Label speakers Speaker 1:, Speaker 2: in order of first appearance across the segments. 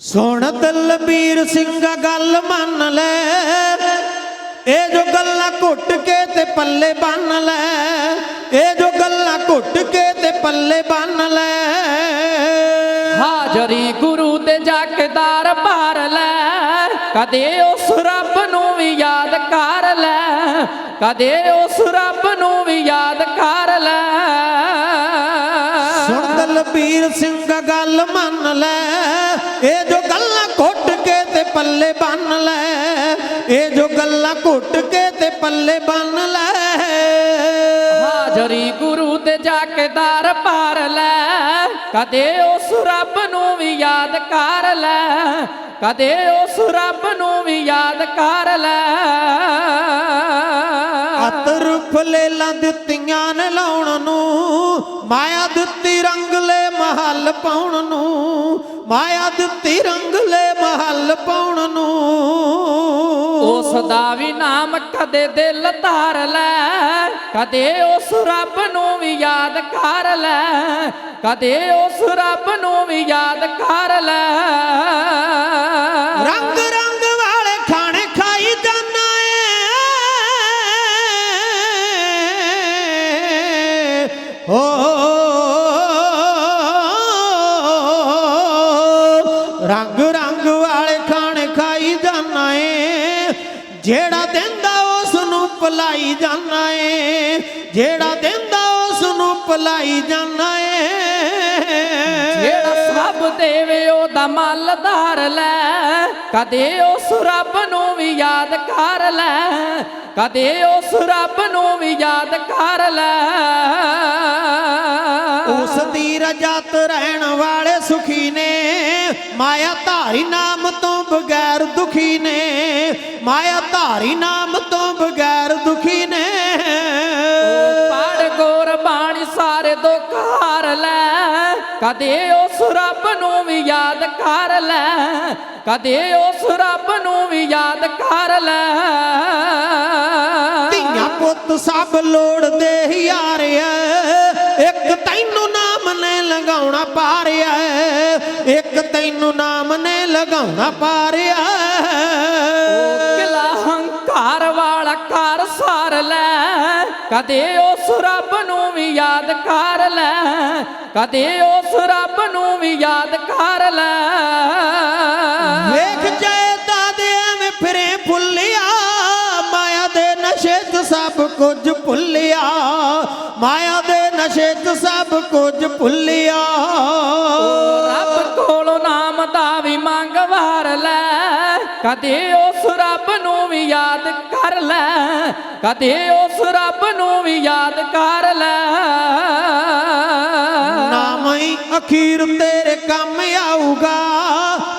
Speaker 1: ਸੁਣ ਦਲਬੀਰ ਸਿੰਘ ਗੱਲ ਮੰਨ ਲੈ। ਇਹ ਜੋ ਗੱਲਾਂ ਘੁੱਟ ਕੇ ਤੇ ਪੱਲੇ ਬੰਨ ਲੈ। ਇਹ ਜੋ ਗੱਲਾਂ ਘੁੱਟ ਕੇ ਤੇ ਪੱਲੇ ਬੰਨ ਲੈ।
Speaker 2: ਹਾਜ਼ਰੀ ਗੁਰੂ ਦੇ ਜਾਕਦਾਰ ਭਾਰ ਲੈ। ਕਦੇ ਉਸ ਰੱਬ ਨੂੰ ਵੀ ਯਾਦ ਕਰ ਲੈ। ਕਦੇ ਉਸ ਰੱਬ ਨੂੰ ਵੀ ਯਾਦ ਕਰ ਲੈ।
Speaker 1: ਸੁਣ ਦਲਬੀਰ ਸਿੰਘ ਗੱਲ ਮੰਨ ਲੈ। ਇਹ ਜੋ ਗੱਲਾਂ ਘੁੱਟ ਕੇ ਤੇ ਪੱਲੇ ਬੰਨ ਲੈ ਇਹ ਜੋ ਗੱਲਾਂ ਘੁੱਟ ਕੇ ਤੇ ਪੱਲੇ ਬੰਨ ਲੈ।
Speaker 2: ਹਾਜ਼ਰੀ ਗੁਰੂ ਦੇ ਜਾਕਦਾਰ ਭਾਰ ਲੈ ਕਦੇ ਉਸ ਰੱਬ ਨੂੰ ਵੀ ਯਾਦ ਕਰ ਲੈ ਕਦੇ ਉਸ ਰੱਬ ਨੂੰ ਵੀ ਯਾਦ ਕਰ ਲੈ।
Speaker 1: ਅਤਰ ਫਲੇਲਾਂ ਦਿੱਤੀਆਂ ਨੇ ਲਾਉਣ ਨੂੰ ਮਾਇਆ ਦਿੱਤੀ ਰੰਗਲੇ ਮਹੱਲ ਪਾਉਣ ਨੂੰ ਮਾਇਆ ਦਿੱਤੀ ਰੰਗਲੇ ਮਹੱਲ ਪਾਉਣ ਨੂੰ।
Speaker 2: ਉਸ ਦਾ ਵੀ ਨਾਮ ਕਦੇ ਦਿਲ ਧਾਰ ਲੈ ਕਦੇ ਉਸ ਰੱਬ ਨੂੰ ਵੀ ਯਾਦ ਕਰ ਲੈ ਕਦੇ ਉਸ ਰੱਬ ਨੂੰ ਵੀ ਯਾਦ ਕਰ ਲੈ।
Speaker 1: ਰੰਗ ਜਿਹੜਾ ਦਿੰਦਾ ਉਸ ਨੂੰ ਭੁਲਾਈ ਜਾਣਾ ਏ, ਜਿਹੜਾ ਦਿੰਦਾ ਉਸ ਨੂੰ ਭੁਲਾਈ ਜਾਣਾ ਏ।
Speaker 2: ਜਿਹੜਾ ਸਭ ਦੇਵੇ ਉਹਦਾ ਮਾਲਦਾਰ ਲੈ, ਕਦੇ ਉਸ ਰੱਬ ਨੂੰ ਵੀ ਯਾਦ ਕਰ ਲੈ, ਕਦੇ ਉਸ ਰੱਬ ਨੂੰ ਵੀ ਯਾਦ ਕਰ ਲੈ।
Speaker 1: ਉਸ ਦੀ ਰਜਤ ਰਹਿਣ ਵਾਲੇ ਸੁਖੀ ਨੇ। ਮਾਇਆ ਧਾਰੀ ਨਾਮ ਤੋਂ ਬਗੈਰ ਦੁਖੀ ਨੇ। ਮਾਇਆ ਧਾਰੀ ਨਾਮ ਤੋਂ ਬਗੈਰ ਦੁਖੀ ਨੇ।
Speaker 2: ਪੜ ਗੋਰ ਬਾਣੀ ਸਾਰੇ ਦੁੱਖ ਹਾਰ ਲੈ। ਕਦੇ ਉਸ ਰੱਬ ਨੂੰ ਵੀ ਯਾਦ ਕਰ ਲੈ। ਕਦੇ ਉਸ ਰੱਬ ਨੂੰ ਵੀ ਯਾਦ ਕਰ ਲੈ।
Speaker 1: ਧੀਆਂ ਪੁੱਤ ਸਭ ਲੋੜਦੇ ਯਾਰਿਆ ਇੱਕ ਤੈਨੂੰ ਨਾਮ ਨੇ ਲਗਾਉਣਾ ਪਾਰਿਆ।
Speaker 2: ਕਿਲਾ ਹੰਕਾਰ ਵਾਲਾ ਕਰ ਸਾਰ ਲੈ। ਕਦੇ ਉਸ ਰੱਬ ਨੂੰ ਵੀ ਯਾਦ ਕਰ ਲੈ। ਕਦੇ ਉਸ ਰੱਬ ਨੂੰ ਵੀ ਯਾਦ ਕਰ ਲੈ।
Speaker 1: ਵੇਖ ਜਾਇਦਾ ਦੇ ਐਵੇਂ ਫਿਰੇ ਭੁੱਲਿਆ ਮਾਇਆ ਦੇ ਨਸ਼ੇ 'ਚ ਸਭ ਕੁਝ ਭੁੱਲਿਆ। ਮਾਇਆ ਦੇ ਨਸ਼ੇ 'ਚ ਸਭ ਕੁਝ ਭੁੱਲਿਆ।
Speaker 2: ਰੱਬ ਦਾ ਵੀ ਮੰਗ ਵਾਰ ਲੈ। ਕਦੇ ਉਸ ਰੱਬ ਨੂੰ ਵੀ ਯਾਦ ਕਰ ਲੈ। ਕਦੇ ਉਸ ਰੱਬ ਨੂੰ ਵੀ ਯਾਦ ਕਰ ਲੈ।
Speaker 1: ਨਾਮ ਹੀ ਅਖੀਰ ਤੇਰੇ ਕੰਮ ਆਊਗਾ।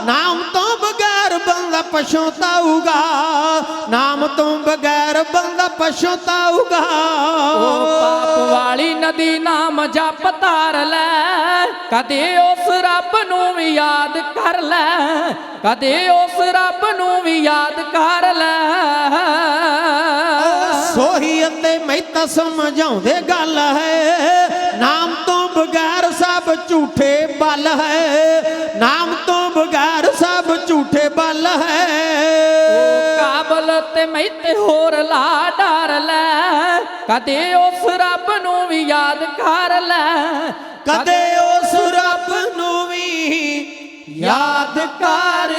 Speaker 1: ਨਾਮ ਤੋਂ ਬਗੈਰ ਬੰਦਾ ਪਛਤਾਊਗਾ ਨਾਮ ਤੋਂ ਬਗੈਰ ਬੰਦਾ ਪਛਤਾਊਗਾ
Speaker 2: ਨਦੀ ਨਾਮ ਜਪ ਧਾਰ ਲੈ ਕਦੇ ਉਸ ਰੱਬ ਨੂੰ ਵੀ ਯਾਦ ਕਰ ਲੈ ਕਦੇ ਉਸ ਰੱਬ ਨੂੰ ਵੀ ਯਾਦ ਕਰ ਲੈ।
Speaker 1: ਸੋਹੀ ਅਤੇ ਮਹਿਤਾ ਸਮਝਾਉਂਦੇ ਗੱਲ ਹੈ ਨਾਮ ਤੋਂ ਬਗੈਰ ਸਭ ਝੂਠੇ ਬਲ ਹੈ ਨਾਮ ਤੋਂ ਬਗੈਰ ਸਭ ਝੂਠੇ ਬਲ ਹੈ।
Speaker 2: ਕਾਬਲ ਤੇ ਮੈਤੇ ਹੋਰ ਲਾ ਡਰ ਲੈ ਕਦੇ ਉਸ ਰੱਬ ਨੂੰ ਵੀ ਯਾਦ ਕਰ ਲੈ।
Speaker 1: ਕਦੇ ਉਸ ਰੱਬ ਨੂੰ ਵੀ ਯਾਦ ਕਰ